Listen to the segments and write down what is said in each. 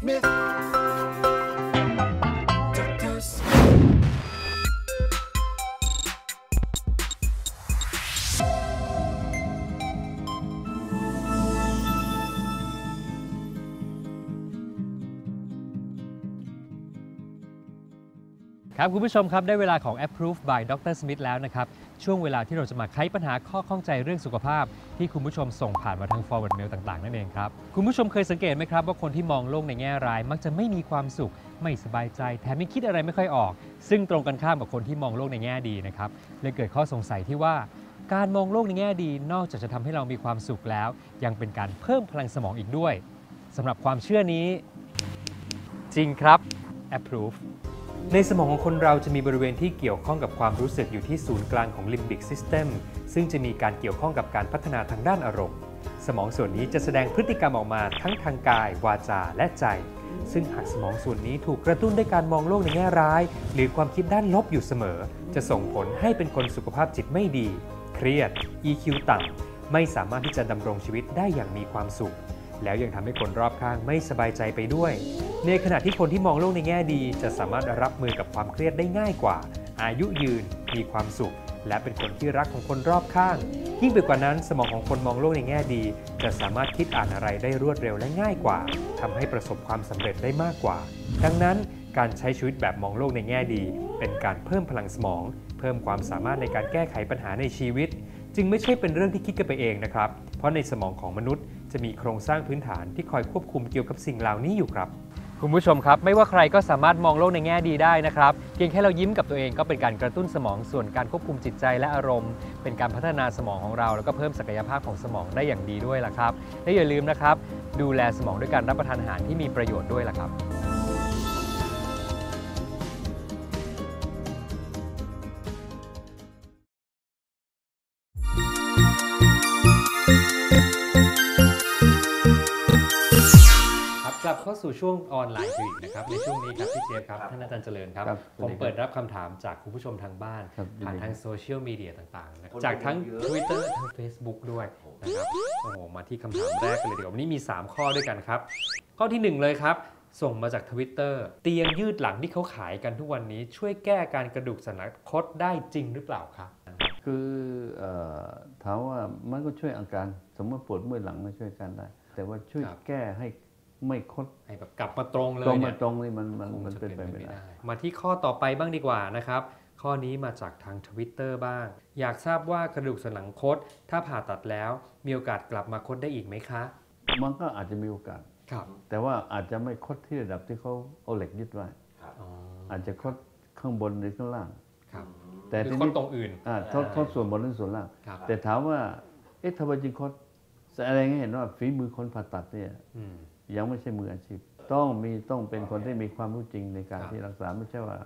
Smith. ครับคุณผู้ชมครับได้เวลาของ Approve by Dr. Smith แล้วนะครับช่วงเวลาที่เราจะมาไขปัญหาข้อข้องใจเรื่องสุขภาพ ที่คุณผู้ชมส่งผ่านมาทาง forward mail ต่างๆ นั่นเองครับ คุณผู้ชมเคยสังเกตไหมครับ ว่าคนที่มองโลกในแง่ร้าย มักจะไม่มีความสุข ไม่สบายใจ แถมยังคิดอะไรไม่ค่อยออก ซึ่งตรงกันข้ามกับคนที่มองโลกในแง่ดีนะครับเลยเกิดข้อสงสัยที่ว่า การมองโลกในแง่ดี นอกจากจะทำให้เรามีความสุขแล้ว ยังเป็นการเพิ่มพลังสมองอีกด้วยสำหรับความเชื่อนี้ จริงครับ approve ในสมองของคนเราจะมีบริเวณที่เกี่ยวข้องกับความรู้สึกอยู่ที่ศูนย์กลางของ limbic system ซึ่งจะมีการเกี่ยวข้องกับการพัฒนาทางด้านอารมณ์ สมองส่วนนี้จะแสดงพฤติกรรมออกมาทั้งทางกาย วาจา และใจ ซึ่งหากสมองส่วนนี้ถูกกระตุ้นด้วยการมองโลกในแง่ร้าย หรือความคิดด้านลบอยู่เสมอ จะส่งผลให้เป็นคนสุขภาพจิตไม่ดี เครียด EQ ต่ำไม่สามารถที่จะดำรงชีวิตได้อย่างมีความสุข แล้วยังทำให้คนรอบข้างไม่สบายใจไปด้วย ในขณะที่คนที่มองโลกในแง่ดี จะสามารถรับมือกับความเครียดได้ง่ายกว่า อายุยืน มีความสุข และเป็นคนที่รักของคนรอบข้าง ยิ่งไปกว่านั้นสมองของคนมองโลกในแง่ดี จะสามารถคิดอ่านอะไรได้รวดเร็วและง่ายกว่าทำให้ประสบความสำเร็จได้มากกว่า ดังนั้นการใช้ชีวิตแบบมองโลกในแง่ดี เป็นการเพิ่มพลังสมอง เพิ่มความสามารถในการแก้ไขปัญหาในชีวิต จึงไม่ใช่เป็นเรื่องที่คิดกันไปเองนะครับ เพราะในสมองของมนุษย์ จะมีโครงสร้างพื้นฐานที่คอยควบคุมเกี่ยวกับสิ่งเหล่านี้อยู่ครับ คุณผู้ชมครับ ไม่ว่าใครก็สามารถมองโลกในแง่ดีได้นะครับเพียงแค่เรายิ้มกับตัวเองก็เป็นการกระตุ้นสมองส่วนการควบคุมจิตใจและอารมณ์ เป็นการพัฒนาสมองของเรา แล้วก็เพิ่มศักยภาพของสมองได้อย่างดีด้วยล่ะครับและอย่าลืมนะครับ ดูแลสมองด้วยการรับประทานอาหารที่มีประโยชน์ด้วยล่ะครับ กลับเข้าสู่ช่วงออนไลน์คุยนะครับในช่วงนี้ครับพี่เจี๊ยบครับท่านอาจารย์เจริญครับครับผมเปิดรับคำถามจากคุณผู้ชมทางบ้านครับผ่านยินดีทางโซเชียลมีเดียต่างๆนะคนจากทั้งเยอะ Twitter ทั้ง Facebook ด้วยนะครับโอ้โหมาที่คำถามแรกกันเลยดีกว่าวันนี้มี 3 ข้อด้วยกันครับ ข้อทีหนึ่1 เลยครับ ส่งมาจาก Twitter เตียงยืดหลังที่เขาขายกันทุกวันนี้ ช่วยแก้การกระดูกสันหลังคดได้จริงหรือเปล่าครับคือเอ่อถามว่ามันก็ช่วยอาการ สมมติปวดเมื่อยหลังมันช่วยกันได้ แต่ว่าช่วยครับแก้ให้ ไม่คดให้แบบกลับมาตรงเลยตรงเนี่มายตรงนี่มันมันคงมันจะเป็นเป็นไปไปไม่ไม่ได้ ได้ มาที่ข้อต่อไปบ้างดีกว่านะครับ ข้อนี้มาจากทาง Twitter บ้าง อยากทราบว่ากระดูกสันหลังคด ถ้าผ่าตัดแล้ว มีโอกาสกลับมาคดได้อีกไหมคะ มันก็อาจจะมีโอกาส ครับแต่ว่าอาจจะไม่คดที่ระดับที่เขาเอาเหล็กยึดไว้ อ๋ออาจจะคดข้างบนหรือข้างล่าง ครับแต่หรือทีคดนี้ตรงอื่น อ่าทดทดส่วนบนหรือส่วนล่าง ครับ แต่ถามว่า เอ๊ะทำไมจึงคดแสดงให้เห็นว่าฝีมือคนผ่าตัดเนี่ย อืม ยังไม่ใช่มืออาชีพ ต้องมีต้องเป็นคนที่มีความรู้จริงในการครับที่รักษาไม่ใช่ว่า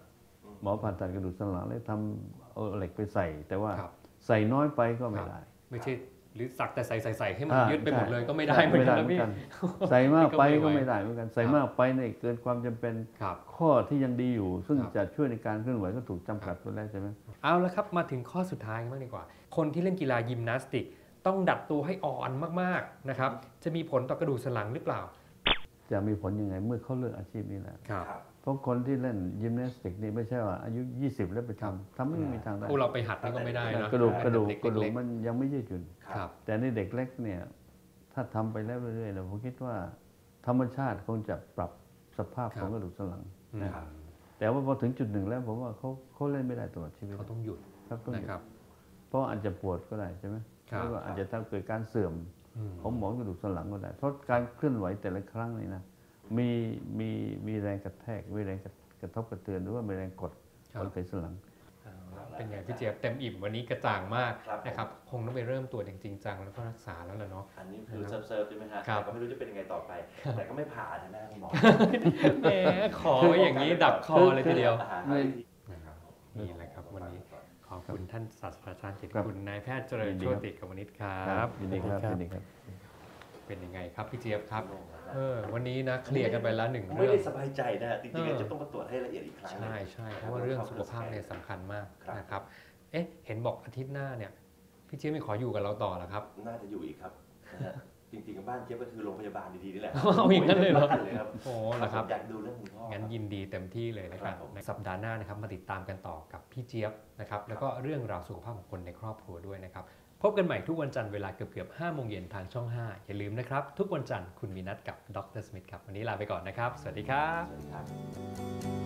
หมอผ่าตัดกระดูกสันหลังแล้วทำเอาเหล็กไปใส่ แต่ว่าครับใส่น้อยไปก็ไม่ได้ ไม่ใช่หรือสักแต่ใส่ใส่ใส่ให้มันอ่ายึดไปหมดใช่เลยก็ไม่ได้ใช่เหมือนกันนะไม่พี่ได้เหมือนกันใส่มากไปก็ก็ไม่ไม่ไหวได้เหมือนกันใส่ครับมากไปเนี่ยเกินความจำเป็นครับข้อที่ยังดีอยู่ ซึ่งครับจะช่วยในการเคลื่อนไหวก็ถูกจำกัดตัวแรกใช่ไหมเอาละครับมาถึงข้อสุดท้ายกันบ้างดีกว่า คนที่เล่นกีฬายิมนาสติก ต้องดัดตัวให้อ่อนมากๆนะครับจะมีผลต่อกระดูกสันหลังหรือเปล่า จะมีผลยังไงเมื่อเขาเลือกอาชีพนี้แหละครับเพราะคนที่เล่นยิมนาสติกนี่ไม่ใช่ว่าอายุ 20 แล้วไปทำทำไม่มีทางได้พวกเราไปหัดนี่ก็ไม่ได้นะกระดูกกระดูกเด็กระดูกเล็ๆมันยังไม่ยืดหยุ่นครับแต่ในเด็กเล็กเนี่ยถ้าทำไปแล้วเรื่อยๆเนี่ยผมคิดว่า ธรรมชาติคงจะปรับสภาพครัขบองกระดูกสันหลังอืมนะครับแต่ว่าพอถึงจุดหนึ่งแล้วผมว่าเขาเขาเล่นไม่ได้ตลอดชีวิตเขาต้องหยุดครับต้องนะครับเพราะอาจจะปวดก็ได้ใช่ไหมครับแล้วก็อาจจะทำเกิดการเสื่อมอืม ของหมอนกระดูกสันหลังก็ได้ เพราะการเคลื่อนไหวแต่ละครั้งนี่นะมีมีมีแรงกระแทกมีแรงกระกระทบกระเทือนหรือว่ามีแรงกดครับบนไขสันหลังเอาละเป็นไงพี่เจี๊ยบเต็มอิ่มวันนี้กระจ่างมากครับนะครับ คงต้องไปเริ่มตรวจอย่างจริงจังแล้วก็รักษาแล้วล่ะเนาะอันนี้คือเซิร์ฟเซิร์ฟใช่ไหมฮะครับแต่ก็ไม่รู้จะเป็นยังไงต่อไป แต่ก็ไม่ผ่านะแม่คุณหมอแหมขอไว้อย่างนี้ดับคอเลยทีเดียวอาหารไม่นะครับนี่แหละครับ วันนี้ขอบคุณท่านศาสตราจารย์เกียรติครับคุณนายแพทย์เจริญยินดีโชครับติกมนิตครับยินดีครับยินดีครับ เป็นยังไงครับพี่เจี๊ยบครับเออวันนี้นะเคลียร์กันไปแล้วหนึ่งไม่เรื่องได้สบายใจนะจริงเออๆจะต้องมาตรวจให้ละเอียดอีกครั้งหนึ่งใช่ใช่เพราะว่าเรื่องสุขภาพเนี่ยสำคัญมากครับนะครับเอ๊ะเห็นบอกอาทิตย์หน้าเนี่ยพี่เจี๊ยบไม่ขออยู่กับเราต่อแล้วครับ น่าจะอยู่อีกครับนะฮะ จริงๆกับบ้านเจี๊ยบก็คือโรงพยาบาลดีๆนี่แหละเอาอย่างนั้นเลยเหรอบ้านเลยครับโอ้เหรอครับอยากดูเรื่องคุณพ่องั้นยินดีเต็มที่เลยนะครับครับผมในสัปดาห์หน้านะครับมาติดตามกันต่อกับพี่เจี๊ยบนะครับแล้วก็เรื่องราวสุขภาพของคนในครอบครัวด้วยนะครับพบกันใหม่ทุกวันจันทร์เวลาเกือบๆ5โมงเย็นทางช่อง 5 อย่าลืมนะครับ ทุกวันจันทร์คุณมีนัดกับดรสมิธครับ วันนี้ลาไปก่อนนะครับ สวัสดีครับ สวัสดีครับ